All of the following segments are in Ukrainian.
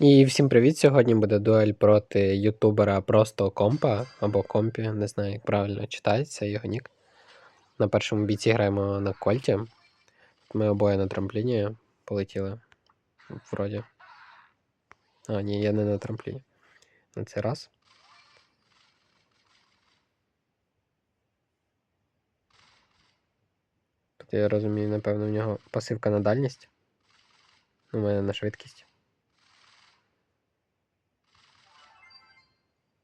І всім привіт! Сьогодні буде дуель проти ютубера просто компа або компі, не знаю, як правильно читається його нік. На першому бійці граємо на кольті. Ми обоє на трампліні полетіли. Вроді. А, ні, я не на трампліні. На цей раз. Тут я розумію, напевно, в нього пасивка на дальність. У мене на швидкість.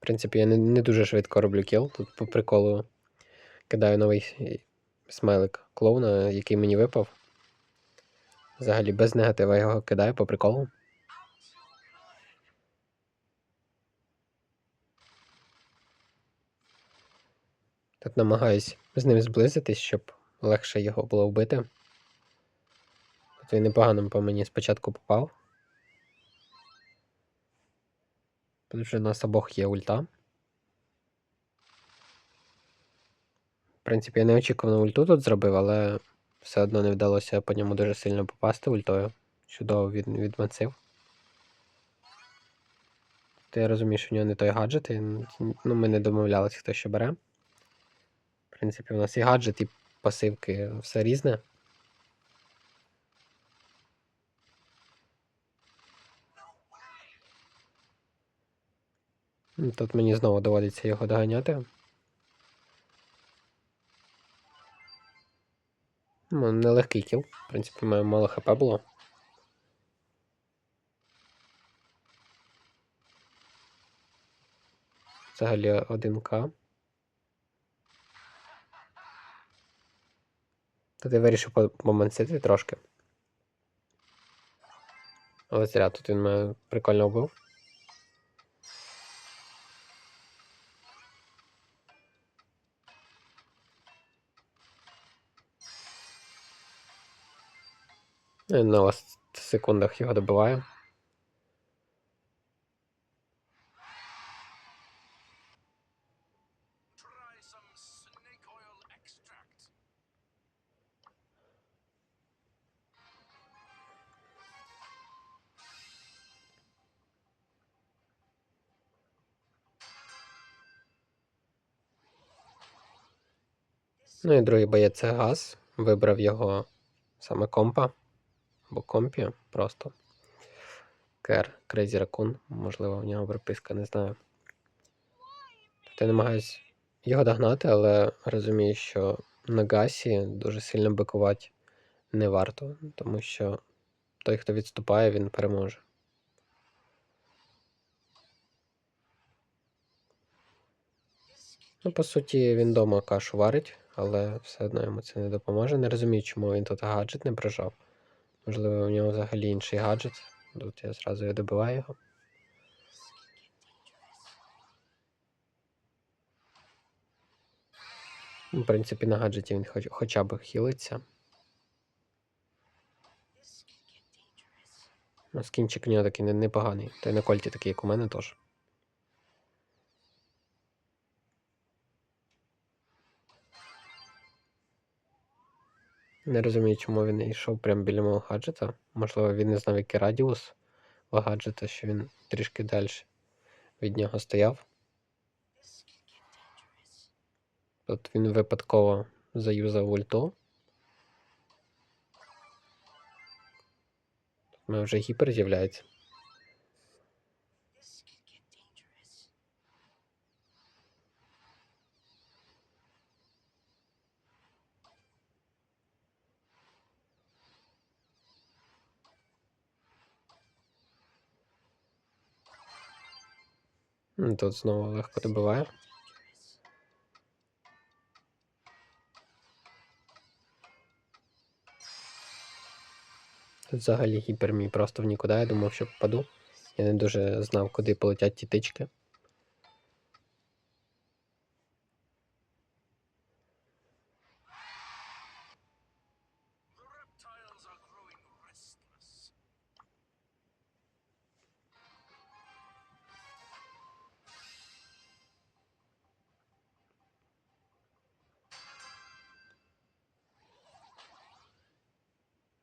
Принципі, я не, не дуже швидко роблю кіл. Тут по приколу кидаю новий смайлик клоуна, який мені випав. Взагалі без негатива його кидаю по приколу. Тут намагаюсь з ним зблизитись, щоб легше його було вбити. Тут він непогано по мені спочатку попав. Тут вже у нас обох є ульта. В принципі, я не очікувано ульту тут зробив, але все одно не вдалося по ньому дуже сильно попасти ультою. Чудово від, відмацив. То я розумію, що в нього не той гаджет, ну, ми не домовлялися, хто що бере. В принципі, у нас і гаджет, і пасивки, все різне. Тут мені знову доводиться його доганяти. Ну, нелегкий кіл. В принципі, має мало хп було. Взагалі 1К. Тут я вирішив помансити трошки. Але зря тут він мене прикольно вбив. На ласт секундах його добиваю. Ну і другий боєць це газ. Вибрав його саме компа або компі просто. Кер, Crazy Raccoon, можливо, в нього приписка, не знаю. Тобто я намагаюсь його догнати, але розумію, що на гасі дуже сильно бикувати не варто, тому що той, хто відступає, він переможе. Ну, по суті, він вдома кашу варить, але все одно йому це не допоможе. Не розумію, чому він тут гаджет не прожав. Можливо, у нього взагалі інший гаджет. Тут я зразу і добиваю його. В принципі, на гаджеті він хоч, хоча б хілиться. Ну, скінчик у нього такий непоганий. Та й на кольті такий, як у мене теж. Не розумію, чому він йшов прямо біля мого гаджета. Можливо, він не знав, який радіус у гаджета, що він трішки далі від нього стояв. Тут він випадково заюзав ульту. Тут мене вже гіпер з'являється. Тут знову легко добиває. Тут взагалі гіпер мій просто в нікуди. Я думав, що впаду. Я не дуже знав, куди полетять ті тички.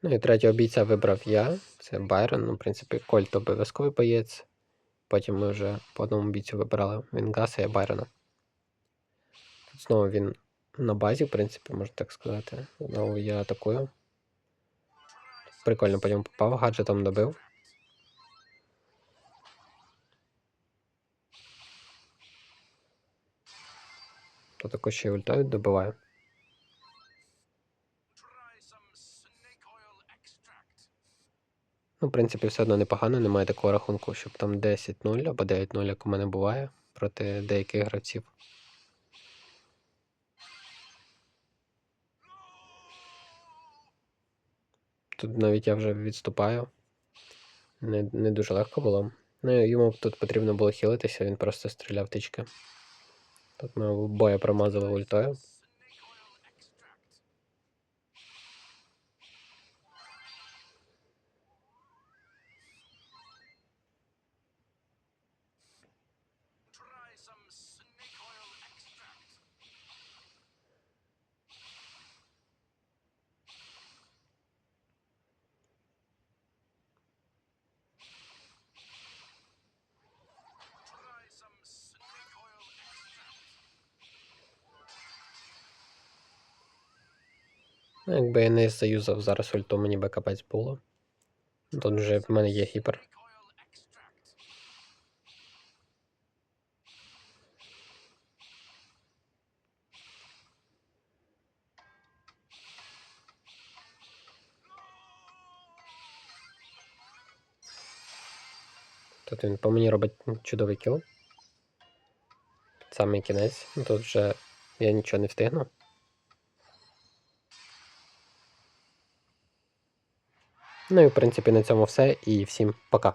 Ну і третього бійця вибрав я. Це Байрон. Ну, в принципі, Кольт обов'язковий боєць. Потім ми вже по одному бійцю вибирали Вінгаса і Байрона. Тут знову він на базі, в принципі, можна так сказати. Знову я атакую. Прикольно потім попав, гаджетом добив. То також ще й ультою добиваю. Ну, в принципі, все одно непогано, немає такого рахунку, щоб там 10-0 або 9-0, як у мене буває проти деяких гравців. Тут навіть я вже відступаю. Не, не дуже легко було. Ну, йому тут потрібно було хілитися, він просто стріляв тички. Тут ми обоє промазали ультою. Ну, якби я не заюзав зараз ульту, мені би капець було. Тут вже в мене є гіпер. Тут він по мені робить чудовий кіл. Самий кінець. Тут вже я нічого не встигну. Ну і в принципі на цьому все. І всім пока.